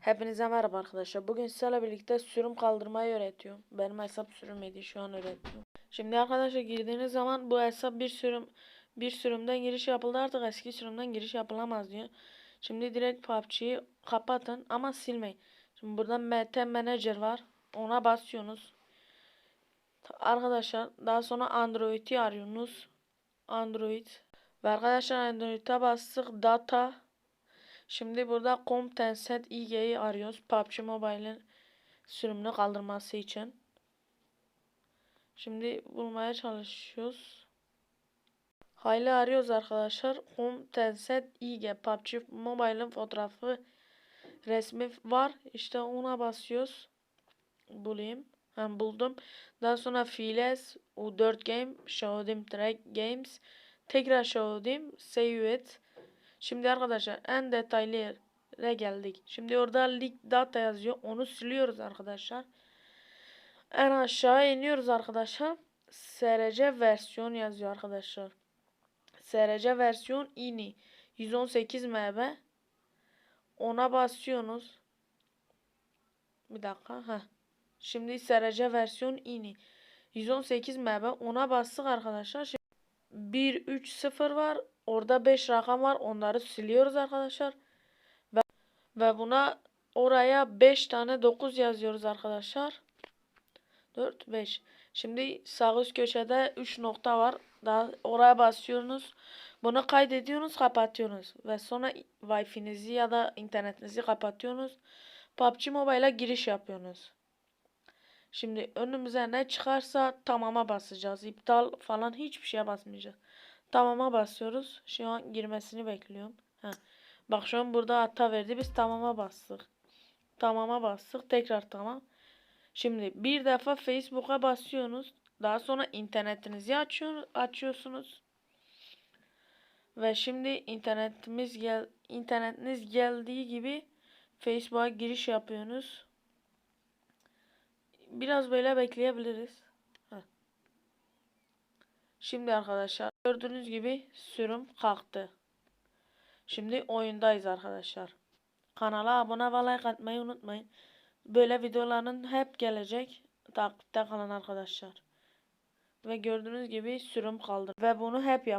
Hepinize merhaba arkadaşlar. Bugün sizlerle birlikte sürüm kaldırmayı öğretiyorum. Benim hesap sürümüydü şu an öğretiyorum. Şimdi arkadaşlar girdiğiniz zaman bu hesap bir sürüm bir sürümden giriş yapıldı artık eski sürümden giriş yapılamaz diyor. Şimdi direkt PUBG'yi kapatın ama silmeyin. Şimdi burada MT Manager var. Ona basıyorsunuz. Arkadaşlar daha sonra Android'i arıyorsunuz. Android. Ve arkadaşlar Android'e bastık. Data. Şimdi burada Comtenset IG'yi arıyoruz. PUBG Mobile'in sürümünü kaldırması için. Şimdi bulmaya çalışıyoruz. Hayli arıyoruz arkadaşlar. Comtenset IG PUBG Mobile'in fotoğrafı resmi var. İşte ona basıyoruz. Bulayım. Hem buldum. Daha sonra Files U4 Game Showdim Track Games tekrar Showdim Save It Şimdi arkadaşlar en detaylı yere geldik. Şimdi orada leak data yazıyor. Onu siliyoruz arkadaşlar. En aşağı iniyoruz arkadaşlar. SRC versiyon yazıyor arkadaşlar. SRC versiyon ini 118 MB. Ona basıyorsunuz. Bir dakika. Heh. Şimdi SRC versiyon ini 118 MB. Ona bastık arkadaşlar. Şimdi 1 3 0 var. Orada 5 rakam var. Onları siliyoruz arkadaşlar. Ve, ve buna oraya 5 tane 9 yazıyoruz arkadaşlar. 4 5. Şimdi sağ üst köşede 3 nokta var. Daha oraya basıyorsunuz. Bunu kaydediyorsunuz, kapatıyorsunuz ve sonra Wi-Fi'nizi ya da internetinizi kapatıyorsunuz. PUBG Mobile'a giriş yapıyorsunuz. Şimdi önümüze ne çıkarsa tamama basacağız. İptal falan hiçbir şeye basmayacağız. Tamama basıyoruz. Şu an girmesini bekliyorum. Heh. Bak şu an burada hata verdi. Biz tamama bastık. Tamama bastık. Tekrar tamam. Şimdi bir defa Facebook'a basıyorsunuz. Daha sonra internetinizi açıyor, açıyorsunuz. Ve şimdi internetimiz gel internetiniz geldiği gibi Facebook'a giriş yapıyorsunuz. Biraz böyle bekleyebiliriz. Şimdi arkadaşlar gördüğünüz gibi sürüm kalktı. Şimdi oyundayız arkadaşlar. Kanala abone ve like atmayı unutmayın. Böyle videoların hep gelecek. Takipte kalın arkadaşlar. Ve gördüğünüz gibi sürüm kaldı. Ve bunu hep yap.